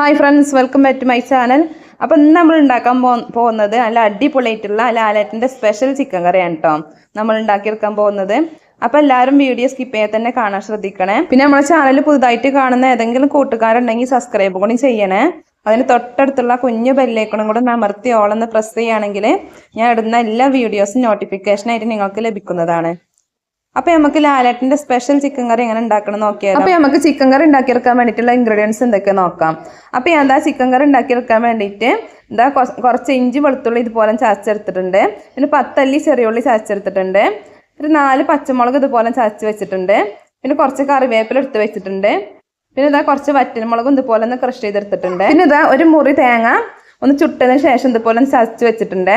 Hi friends welcome back to my channel അപ്പോൾ ഇന്ന് നമ്മൾ ഉണ്ടാക്കാൻ പോ പോകുന്നത് നല്ല അടിപൊളിയായിട്ടുള്ള ലാലേട്ടന്റെ സ്പെഷ്യൽ ചിക്കൻ കറിയാണ് കേട്ടോ നമ്മൾ ഉണ്ടാക്കിയെടുക്കാൻ പോകുന്നത്. അപ്പോൾ എല്ലാവരും വീഡിയോ സ്കിപ്പ് ചെയ്യാൻ തന്നെ കാണാൻ ശ്രദ്ധിക്കണേ. പിന്നെ നമ്മുടെ ചാനൽ പുതുതായിട്ട് കാണുന്ന ഏതെങ്കിലും കൂട്ടുകാരുണ്ടെങ്കിൽ സബ്സ്ക്രൈബ് കൂടി ചെയ്യണേ. അതിന് തൊട്ടടുത്തുള്ള കുഞ്ഞു ബെല്ലേക്കണം കൂടെ നമർത്തി ഓളൊന്ന് പ്രസ് ചെയ്യുകയാണെങ്കിൽ ഞാൻ ഇടുന്ന എല്ലാ വീഡിയോസും നോട്ടിഫിക്കേഷനായിട്ട് നിങ്ങൾക്ക് ലഭിക്കുന്നതാണ്. അപ്പൊ നമുക്ക് ലാലേട്ടന്റെ സ്പെഷ്യൽ ചിക്കൻ കറി എങ്ങനെ ഉണ്ടാക്കണം നോക്കിയാൽ അപ്പൊ നമുക്ക് ചിക്കൻ കറി ഉണ്ടാക്കിയെടുക്കാൻ വേണ്ടിയിട്ടുള്ള ഇൻഗ്രീഡിയൻസ് എന്തൊക്കെ നോക്കാം. അപ്പൊ ഞാൻ എന്താ ചിക്കൻ കറി ഉണ്ടാക്കിയെടുക്കാൻ വേണ്ടിയിട്ട് എന്താ കുറച്ച് ഇഞ്ചി വെളുത്തുള്ളി ഇതുപോലെ ചതച്ചെടുത്തിട്ടുണ്ട്. പിന്നെ പത്തല്ലി ചെറിയുള്ളി ചതച്ചെടുത്തിട്ടുണ്ട്. ഒരു നാല് പച്ചമുളക് ഇതുപോലെ ചതച്ച് വെച്ചിട്ടുണ്ട്. പിന്നെ കുറച്ച് കറിവേപ്പില എടുത്ത് വെച്ചിട്ടുണ്ട്. പിന്നെ ഇതാ കുറച്ച് വറ്റൽമുളകും ഇതുപോലെ ഒന്ന് ക്രഷ് ചെയ്തെടുത്തിട്ടുണ്ട്. പിന്നെ ഇതാ ഒരു മുറി തേങ്ങ ഒന്ന് ചുട്ടതിന് ശേഷം ഇതുപോലെ ഒന്ന് ചതച്ച് വെച്ചിട്ടുണ്ട്.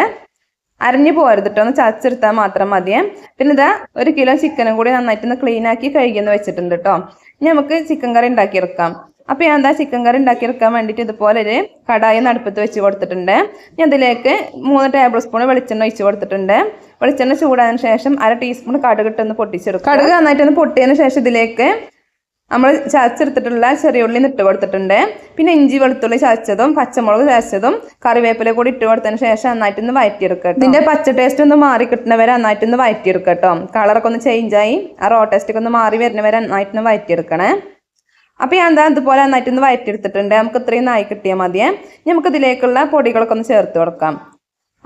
അരഞ്ഞു പോകരുത് കേട്ടോ ഒന്ന് ചതച്ചെടുത്താൽ മാത്രം മതിയേ പിന്നെ ഇതാ ഒരു കിലോ ചിക്കനും കൂടി നന്നായിട്ട് ഒന്ന് ക്ലീൻ ആക്കി കഴുകിയെന്ന് വെച്ചിട്ടുണ്ട് കേട്ടോ ഇനി നമുക്ക് ചിക്കൻ കറി ഉണ്ടാക്കിയെടുക്കാം. അപ്പോൾ ഞാൻ എന്താ ചിക്കൻ കറി ഉണ്ടാക്കിയെടുക്കാൻ വേണ്ടിയിട്ട് ഇതുപോലെ ഒരു കടായി നടുപ്പത്ത് വെച്ച് കൊടുത്തിട്ടുണ്ട്. ഞാൻ ഇതിലേക്ക് മൂന്ന് ടേബിൾ സ്പൂൺ വെളിച്ചെണ്ണ ഒഴിച്ച് കൊടുത്തിട്ടുണ്ട്. വെളിച്ചെണ്ണ ചൂടായതിനു ശേഷം അര ടീസ്പൂൺ കടുക് ഇട്ടൊന്ന് പൊട്ടിച്ചെടുക്കും കടുക് നന്നായിട്ടൊന്ന് പൊട്ടിയതിന് ശേഷം ഇതിലേക്ക് നമ്മൾ ചതച്ചെടുത്തിട്ടുള്ള ചെറിയുള്ളി ഇട്ട് കൊടുത്തിട്ടുണ്ട്. പിന്നെ ഇഞ്ചി വെളുത്തുള്ളി ചതച്ചതും പച്ചമുളക് ചതച്ചതും കറിവേപ്പില കൂടി ഇട്ട് കൊടുത്തതിന് ശേഷം നന്നായിട്ടൊന്ന് വയറ്റിയെടുക്കുക ഇതിന്റെ പച്ച ടേസ്റ്റ് ഒന്ന് മാറി കിട്ടുന്നവരെ നന്നായിട്ടൊന്ന് വയറ്റിയെടുക്കുക കേട്ടോ. കളറൊക്കെ ഒന്ന് ചേഞ്ച് ആയി. ആ റോ ടേസ്റ്റ് ഒന്ന് മാറി വരുന്നവരെ നന്നായിട്ടൊന്ന് വയറ്റിയെടുക്കണേ. അപ്പോൾ ഞാൻ എന്താ അതുപോലെ നന്നായിട്ടൊന്ന് വയറ്റിയെടുത്തിട്ടുണ്ട്. നമുക്ക് ഇത്രയും നായി കിട്ടിയാൽ മതിയേ നമുക്ക് ഇതിലേക്കുള്ള പൊടികളൊക്കെ ഒന്ന് ചേർത്ത് കൊടുക്കാം.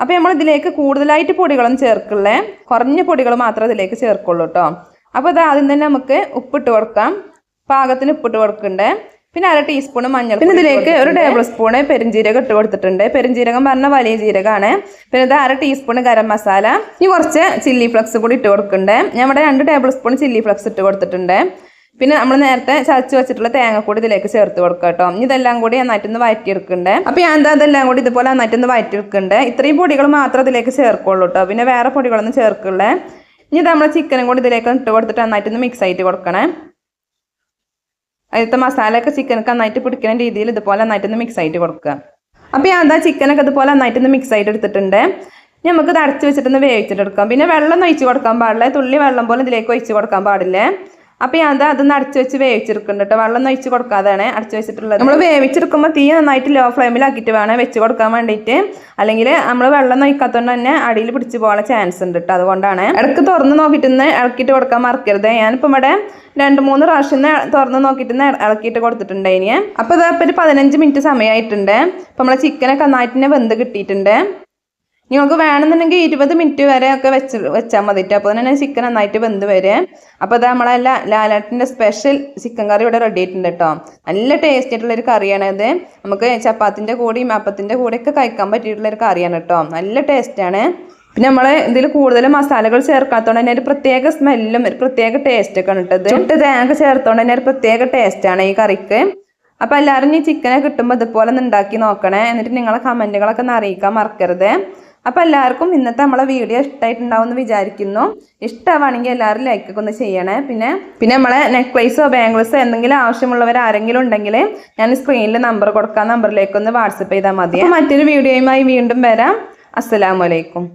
അപ്പോൾ നമ്മൾ ഇതിലേക്ക് കൂടുതലായിട്ട് പൊടികളൊന്നും ചേർക്കില്ലേ? കുറഞ്ഞ പൊടികൾ മാത്രമേ ഇതിലേക്ക് ചേർക്കുള്ളൂ കേട്ടോ. അപ്പോൾ ഇത് ആദ്യം തന്നെ നമുക്ക് ഉപ്പിട്ട് കൊടുക്കാം. പാകത്തിന് ഉപ്പിട്ട് കൊടുക്കണ്ടേ. പിന്നെ അര ടീസ്പൂൺ മഞ്ഞൾ പിന്നെ ഇതിലേക്ക് ഒരു ടേബിൾ സ്പൂണ് പെരുംജീരകം ഇട്ട് കൊടുത്തിട്ടുണ്ട്. പെരുംജീരകം പറഞ്ഞ വലിയ ജീരകമാണ് പിന്നെ ഇത് അര ടീസ്പൂൺ ഗരം മസാല. ഇനി കുറച്ച് ചില്ലി ഫ്ലക്സ് കൂടി ഇട്ട് കൊടുക്കണ്ടേ. ഞാൻ ഇവിടെ രണ്ട് ടേബിൾ സ്പൂൺ ചില്ലി ഫ്ലക്സ് ഇട്ട് കൊടുത്തിട്ടുണ്ട്. പിന്നെ നമ്മൾ നേരത്തെ ചതച്ച് വെച്ചിട്ടുള്ള തേങ്ങ കൂടി ഇതിലേക്ക് ചേർത്ത് കൊടുക്കുക കേട്ടോ. ഇതെല്ലാം കൂടി നന്നായിട്ടൊന്ന് വഴറ്റിയെടുക്കണ്ടേ അപ്പോൾ ഞാൻ എന്താ ഇതെല്ലാം കൂടി ഇതുപോലെ നന്നായിട്ടൊന്ന് വഴറ്റിയെടുക്കണ്ടേ ഇത്രയും പൊടികൾ മാത്രം ഇതിലേക്ക് ചേർക്കുള്ളൂ കേട്ടോ. പിന്നെ വേറെ പൊടികളൊന്നും ചേർക്കുള്ളേ ഇനി ഇത് നമ്മൾ ചിക്കനും കൂടി ഇതിലേക്ക് ഇട്ട് കൊടുത്തിട്ട് നന്നായിട്ടൊന്ന് മിക്സ് ആയിട്ട് കൊടുക്കണേ. അതിലത്തെ മസാലയൊക്കെ ചിക്കനൊക്കെ നന്നായിട്ട് പിടിക്കുന്ന രീതിയിൽ ഇതുപോലെ നന്നായിട്ടൊന്ന് മിക്സ് ആയിട്ട് കൊടുക്കുക. അപ്പോൾ ഞാൻ എന്താ ചിക്കനൊക്കെ ഇതുപോലെ നന്നായിട്ടൊന്ന് മിക്സ് ആയിട്ട് എടുത്തിട്ടുണ്ട്. നമുക്ക് ഇത് അടച്ച് വെച്ചിട്ടൊന്ന് വേവിച്ചിട്ടെടുക്കാം. പിന്നെ വെള്ളം ഒഴിച്ച് കൊടുക്കാൻ പാടില്ല. തുള്ളി വെള്ളം പോലെ ഇതിലേക്ക് ഒഴിച്ച് കൊടുക്കാൻ പാടില്ലേ. അപ്പോൾ ഞാൻ അതൊന്ന് അടച്ചു വെച്ച് വേവിച്ചെടുക്കുന്നുണ്ട് കേട്ടോ വെള്ളം ഒഴിച്ച് കൊടുക്കാതാണ് അടച്ചു വെച്ചിട്ടുള്ളത്. നമ്മൾ വേവിച്ചെടുക്കുമ്പോൾ തീ നന്നായിട്ട് ലോ ഫ്ലെയിമിലാക്കിയിട്ട് വേണം വെച്ച് കൊടുക്കാൻ വേണ്ടിയിട്ട് അല്ലെങ്കിൽ നമ്മൾ വെള്ളം ഒഴിക്കാത്തതുകൊണ്ട് തന്നെ അടിയിൽ പിടിച്ച് പോകാൻ ചാൻസ് ഉണ്ട് കേട്ടോ അതുകൊണ്ടാണ്. ഇടയ്ക്ക് തുറന്ന് നോക്കിയിട്ട് ഇളക്കിയിട്ട് കൊടുക്കാൻ മറക്കരുത്. ഞാനിപ്പോൾ ഇവിടെ രണ്ട് മൂന്ന് പ്രാവശ്യം തുറന്ന് നോക്കിയിട്ട് ഇളക്കിയിട്ട് കൊടുത്തിട്ടുണ്ട് ഇനി. അപ്പോൾ ഇതാ ഒരു പതിനഞ്ച് മിനിറ്റ് സമയമായിട്ടുണ്ട് അപ്പോൾ നമ്മളെ ചിക്കനൊക്കെ നന്നായിട്ട് വെന്ത് കിട്ടിയിട്ടുണ്ട്. നിങ്ങൾക്ക് വേണമെന്നുണ്ടെങ്കിൽ ഇരുപത് മിനിറ്റ് വരെ ഒക്കെ വെച്ച് വെച്ചാൽ മതിട്ട് അപ്പോൾ തന്നെ ചിക്കൻ നന്നായിട്ട് വെന്ത് വരും. അപ്പോൾ അത് നമ്മളെ ലാലാട്ടിന്റെ സ്പെഷ്യൽ ചിക്കൻ കറി ഇവിടെ റെഡി ആയിട്ടുണ്ട് കേട്ടോ നല്ല ടേസ്റ്റ് ആയിട്ടുള്ളൊരു കറിയാണ് ഇത്. നമുക്ക് ചപ്പാത്തിന്റെ കൂടെയും അപ്പത്തിന്റെ കൂടെയൊക്കെ കഴിക്കാൻ പറ്റിയിട്ടുള്ളൊരു കറിയാണ് കേട്ടോ നല്ല ടേസ്റ്റാണ് പിന്നെ നമ്മൾ ഇതിൽ കൂടുതൽ മസാലകൾ ചേർക്കാത്തതുകൊണ്ട് തന്നെ ഒരു പ്രത്യേക സ്മെല്ലും ഒരു പ്രത്യേക ടേസ്റ്റ് ഒക്കെ ഉണ്ട് ചുട്ട് തേങ്ങ ചേർത്തോണ്ട് തന്നെ ഒരു പ്രത്യേക ടേസ്റ്റാണ് ഈ കറിക്ക് അപ്പോൾ എല്ലാവരും ഈ ചിക്കനെ കിട്ടുമ്പോൾ ഇതുപോലെ ഒന്ന് ഉണ്ടാക്കി നോക്കണേ. എന്നിട്ട് നിങ്ങളെ കമന്റുകളൊക്കെ ഒന്ന് അറിയിക്കാൻ മറക്കരുത്. അപ്പോൾ എല്ലാവർക്കും ഇന്നത്തെ നമ്മളെ വീഡിയോ ഇഷ്ടമായിട്ടുണ്ടാവും എന്ന് വിചാരിക്കുന്നു. ഇഷ്ടമാണെങ്കിൽ എല്ലാവരും ലൈക്കൊക്കെ ഒന്ന് ചെയ്യണേ. പിന്നെ പിന്നെ നമ്മളെ നെക്ലേസോ ബാംഗിൾസോ എന്തെങ്കിലും ആവശ്യമുള്ളവർ ആരെങ്കിലും ഉണ്ടെങ്കിൽ ഞാൻ സ്ക്രീനിൽ നമ്പർ കൊടുക്കാം. നമ്പറിലേക്കൊന്ന് വാട്സപ്പ് ചെയ്താൽ മതി. മറ്റൊരു വീഡിയോയുമായി വീണ്ടും വരാം. അസ്സലാമലൈക്കും